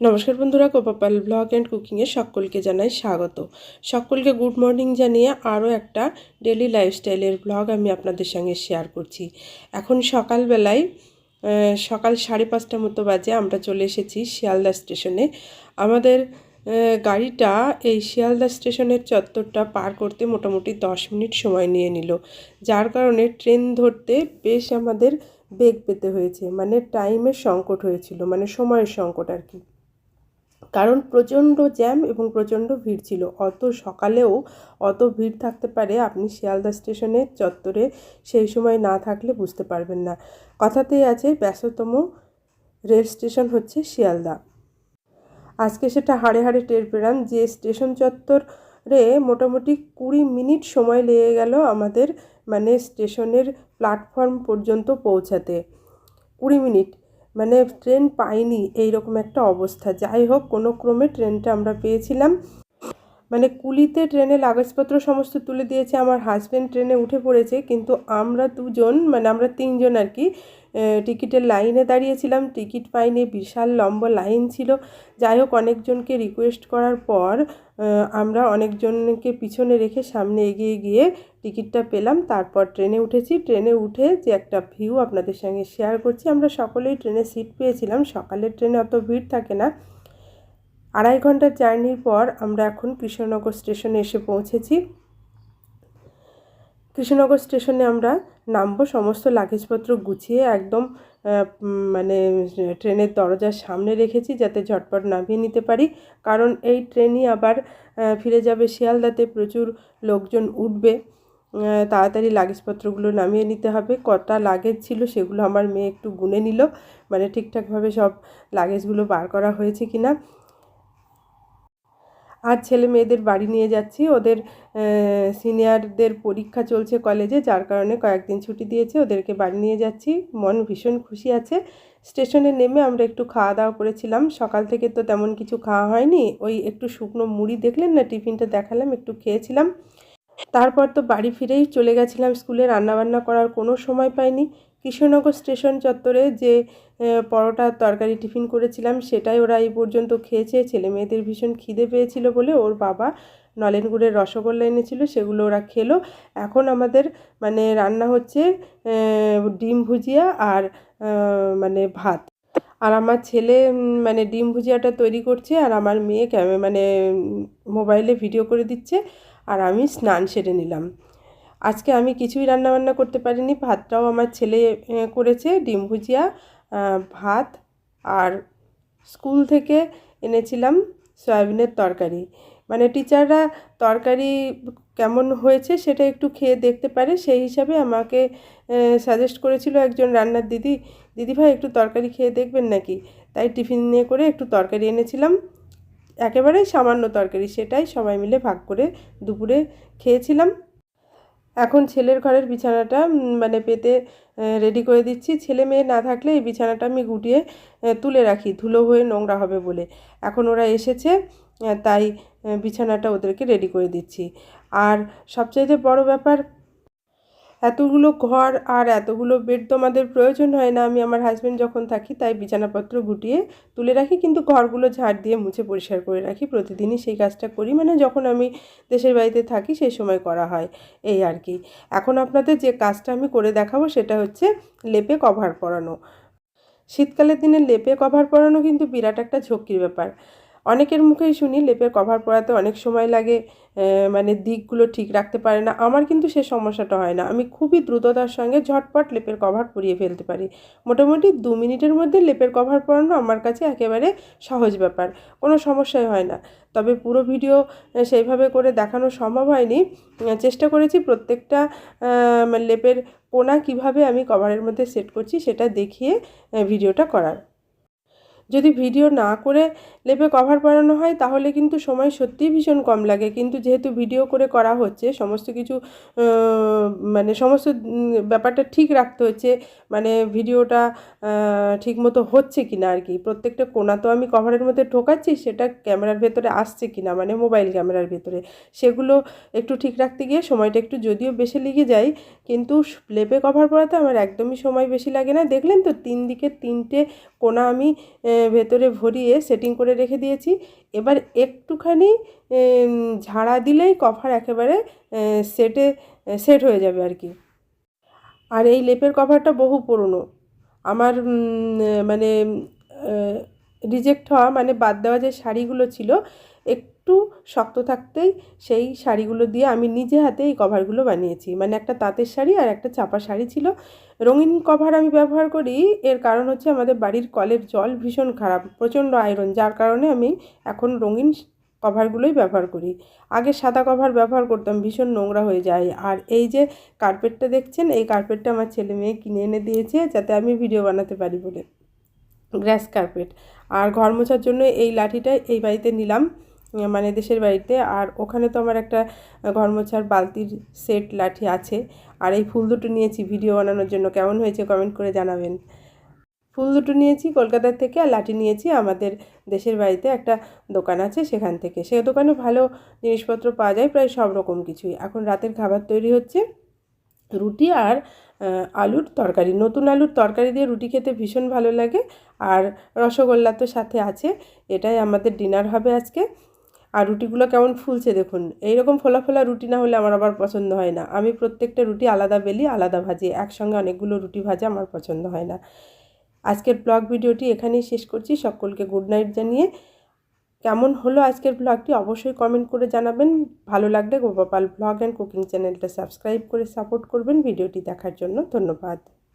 নমস্কার বন্ধুরা কোপাপাল blog and কুকিংয়ে সকলকে জানাই স্বাগত। সকলকে গুড মর্নিং জানিয়ে আরও একটা ডেলি লাইফস্টাইলের ব্লগ আমি আপনাদের সঙ্গে শেয়ার করছি। এখন সকালবেলায় সকাল সাড়ে পাঁচটা মতো বাজে আমরা চলে এসেছি শিয়ালদা স্টেশনে। আমাদের গাড়িটা এই শিয়ালদা স্টেশনের চত্বরটা পার করতে মোটামুটি দশ মিনিট সময় নিয়ে নিল। যার কারণে ট্রেন ধরতে বেশ আমাদের বেগ পেতে হয়েছে মানে টাইমের সংকট হয়েছিল মানে সময়ের সংকট আর কি। কারণ প্রচণ্ড জ্যাম এবং প্রচণ্ড ভিড় ছিল। অত সকালেও অত ভিড় থাকতে পারে আপনি শিয়ালদা স্টেশনের চত্বরে সেই সময় না থাকলে বুঝতে পারবেন না। কথাতেই আছে, ব্যস্ততম রেল স্টেশন হচ্ছে শিয়ালদা। আজকে সেটা হাড়ে হাড়ে টের পেলাম যে স্টেশন চত্বরে মোটামুটি কুড়ি মিনিট সময় লেগে গেল আমাদের মানে স্টেশনের প্ল্যাটফর্ম পর্যন্ত পৌঁছাতে। কুড়ি মিনিট। মানে ট্রেন পাইনি এই রকম একটা অবস্থা। যাই হোক, কোনো ক্রমে ট্রেনটা আমরা পেয়েছিলাম। মানে কুলিতে ট্রেনে কাগজপত্র সমস্ত তুলে দিয়েছে। আমার হাজব্যান্ড ট্রেনে উঠে পড়েছে। কিন্তু আমরা দুজন মানে আমরা তিনজন আর কি টিকিটের লাইনে দাঁড়িয়েছিলাম। টিকিট পাইনি বিশাল লম্বা লাইন ছিল। যাই হোক, অনেকজনকে রিকোয়েস্ট করার পর আমরা অনেকজনকে পিছনে রেখে সামনে এগিয়ে গিয়ে টিকিটটা পেলাম। তারপর ট্রেনে উঠেছি। ট্রেনে উঠে যে একটা ভিউ আপনাদের সঙ্গে শেয়ার করছি। আমরা সকলেই ট্রেনে সিট পেয়েছিলাম। সকালের ট্রেনে অত ভিড় থাকে না। আড়াই ঘণ্টার জার্নির পর আমরা এখন কৃষ্ণনগর স্টেশনে এসে পৌঁছেছি। কৃষ্ণনগর স্টেশনে আমরা নামবো, সমস্ত লাগেজপত্র গুছিয়ে একদম মানে ট্রেনের দরজার সামনে রেখেছি যাতে ঝটপট নামিয়ে নিতে পারি। কারণ এই ট্রেনই আবার ফিরে যাবে শিয়ালদাতে প্রচুর লোকজন উঠবে তাড়াতাড়ি লাগেজপত্রগুলো নামিয়ে নিতে হবে। কটা লাগেজ ছিল সেগুলো আমার মেয়ে একটু গুনে নিল মানে ঠিকঠাকভাবে সব লাগেজগুলো বার করা হয়েছে কি না আজ ছেলে মেয়েদের বাড়ি নিয়ে যাচ্ছি। ওদের সিনিয়রদের পরীক্ষা চলছে কলেজে যার কারণে কয়েকদিন ছুটি দিয়েছে, ওদেরকে বাড়ি নিয়ে যাচ্ছি। মন ভীষণ খুশি আছে। স্টেশনে নেমে আমরা একটু খাওয়া দাওয়া করেছিলাম। সকাল থেকে তো তেমন কিছু খাওয়া হয়নি। ওই একটু শুকনো মুড়ি দেখলেন না, টিফিনটা দেখালাম, একটু খেয়েছিলাম। তারপর তো বাড়ি ফিরেই চলে গেছিলাম, স্কুলে রান্নাবান্না করার কোনো সময় পাইনি। কৃষ্ণনগর স্টেশন চত্বরে যে পরোটা তরকারি টিফিন করেছিলাম, সেটাই ওরা এই পর্যন্ত খেয়েছে। ছেলে মেয়েদের ভীষণ খিদে পেয়েছিল বলে ওর বাবা নলেন গুড়ের রসগোল্লা এনেছিল, সেগুলো ওরা খেলো। এখন আমাদের মানে রান্না হচ্ছে ডিম ভুজিয়া আর মানে ভাত। আর আমার ছেলে মানে ডিম ভুজিয়াটা তৈরি করছে আর আমার মেয়ে মানে মোবাইলে ভিডিও করে দিচ্ছে। আর আমি স্নান সেরে নিলাম। আজকে আমি কিছুই রান্নাবান্না করতে পারিনি। ভাতটাও আমার ছেলে করেছে, ডিম ভুজিয়া ভাত আর স্কুল থেকে এনেছিলাম সয়াবিনের তরকারি। মানে টিচাররা তরকারি কেমন হয়েছে সেটা একটু খেয়ে দেখতে পারে। সেই হিসাবে আমাকে সাজেস্ট করেছিল একজন রান্নার দিদি দিদিভাই একটু তরকারি খেয়ে দেখবেন নাকি? তাই টিফিন নিয়ে করে একটু তরকারি এনেছিলাম। একেবারেই সামান্য তরকারি, সেটাই সবাই মিলে ভাগ করে দুপুরে খেয়েছিলাম। এখন ছেলের ঘরের বিছানাটা মানে পেতে রেডি করে দিচ্ছি। ছেলে মেয়ে না থাকলে এই বিছানাটা আমি গুটিয়ে তুলে রাখি। ধুলো হয়ে নোংরা হবে বলে। এখন ওরা এসেছে তাই বিছানাটা ওদেরকে রেডি করে দিচ্ছি। আর সবচাইতে বড় ব্যাপার এতগুলো ঘর আর এতগুলো বেড তো আমাদের প্রয়োজন হয় না। আমি আমার হাজব্যান্ড যখন থাকি, তাই বিছানাপত্র গুটিয়ে তুলে রাখি, কিন্তু ঘরগুলো ঝাড় দিয়ে মুছে পরিষ্কার করে রাখি। প্রতিদিনই সেই কাজটা করি মানে যখন আমি দেশের বাড়িতে থাকি, সেই সময় করা হয়। এই আর কি। এখন আপনাদের যে কাজটা আমি করে দেখাবো, সেটা হচ্ছে লেপে কভার পরানো। শীতকালের দিনে লেপে কভার পরানো কিন্তু বিরাট একটা ঝক্কির ব্যাপার। অনেকের মুখেই শুনি, লেপের কভার পরাতে অনেক সময় লাগে মানে দিকগুলো ঠিক রাখতে পারে না। আমার কিন্তু সে সমস্যাটা হয় না। আমি খুবই দ্রুততার সঙ্গে ঝটপট লেপের কভার পরিয়ে ফেলতে পারি। মোটামুটি দু মিনিটের মধ্যে লেপের কভার পরানো আমার কাছে একেবারে সহজ ব্যাপার, কোনো সমস্যাই হয় না। তবে পুরো ভিডিও সেইভাবে করে দেখানো সম্ভব হয়নি। চেষ্টা করেছি প্রত্যেকটা মানে লেপের কোনা কীভাবে আমি কভারের মধ্যে সেট করছি সেটা দেখিয়ে ভিডিওটা করার। যদি ভিডিও না করে লেপে কভার পরানো হয়, তাহলে কিন্তু সময় সত্যিই ভীষণ কম লাগে। কিন্তু যেহেতু ভিডিও করে করা হচ্ছে, সমস্ত কিছু মানে সমস্ত ব্যাপারটা ঠিক রাখতে হচ্ছে মানে ভিডিওটা ঠিক মতো হচ্ছে কি না আর কি। প্রত্যেকটা কোনা তো আমি কভারের মধ্যে ঢোকাচ্ছি, সেটা ক্যামেরার ভেতরে আসছে কি না মানে মোবাইল ক্যামেরার ভেতরে। সেগুলো একটু ঠিক রাখতে গিয়ে সময়টা একটু যদিও বেশি লেগে যায়, কিন্তু লেপে কভার পরাতে আমার একদমই সময় বেশি লাগে না। দেখলেন তো তিন দিকে তিনটে কোনা আমি ভেতরে ভরিয়ে সেটিং করে রেখে দিয়েছি। এবার একটুখানি ঝাড়া দিলেই কভার একেবারে সেটে সেট হয়ে যাবে আর কি। আর এই লেপের কভারটা বহু পুরনো। আমার মানে রিজেক্ট হওয়া মানে বাদ দেওয়া যে শাড়িগুলো ছিল একটু শক্ত থাকতেই সেই শাড়িগুলো দিয়ে আমি নিজে হাতে এই কভারগুলো বানিয়েছি। মানে একটা তাঁতের শাড়ি আর একটা চাপা শাড়ি ছিল। রঙিন কভার আমি ব্যবহার করি, এর কারণ হচ্ছে আমাদের বাড়ির কলের জল ভীষণ খারাপ, প্রচণ্ড আয়রন, যার কারণে আমি এখন রঙিন কভারগুলোই ব্যবহার করি। আগে সাদা কভার ব্যবহার করতাম, ভীষণ নোংরা হয়ে যায়। আর এই যে কার্পেটটা দেখছেন, এই কার্পেটটা আমার ছেলে মেয়ে কিনে এনে দিয়েছে যাতে আমি ভিডিও বানাতে পারি বলে। গ্রাস কার্পেট। আর ঘর মোছার জন্য এই লাঠিটা এই বাড়িতে নিলাম। মানে দেশের বাড়িতে। আর ওখানে তো আমার একটা ঘর মোছার বালতির সেট লাঠি আছে। আর এই ফুল দুটো নিয়েছি ভিডিও বানানোর জন্য। কেমন হয়েছে কমেন্ট করে জানাবেন। ফুল দুটো নিয়েছি কলকাতার থেকে, আর লাঠি নিয়েছি আমাদের দেশের বাড়িতে একটা দোকান আছে সেখান থেকে। সে দোকানে ভালো জিনিসপত্র পাওয়া যায়, প্রায় সব রকম কিছুই। এখন রাতের খাবার তৈরি হচ্ছে, রুটি আর আলুর তরকারি। নতুন আলুর তরকারি দিয়ে রুটি খেতে ভীষণ ভালো লাগে। আর রসগোল্লা তো সাথে আছে। এটাই আমাদের ডিনার হবে আজকে। আর রুটিগুলো কেমন ফুলছে দেখুন। এইরকম ফোলা ফোলা রুটি না হলে আমার আবার পছন্দ হয় না। আমি প্রত্যেকটা রুটি আলাদা বেলি, আলাদা ভাজি, একসঙ্গে অনেকগুলো রুটি ভাজা আমার পছন্দ হয় না। আজকের ব্লগ ভিডিওটি এখানেই শেষ করছি। সকলকে গুড নাইট জানিয়ে কেমন হলো আজকের ব্লগটি অবশ্যই কমেন্ট করে জানাবেন। ভালো লাগলে গোপাল ব্লগ অ্যান্ড কুকিং চ্যানেলটা সাবস্ক্রাইব করে সাপোর্ট করবেন ভিডিওটি দেখার জন্য। ধন্যবাদ।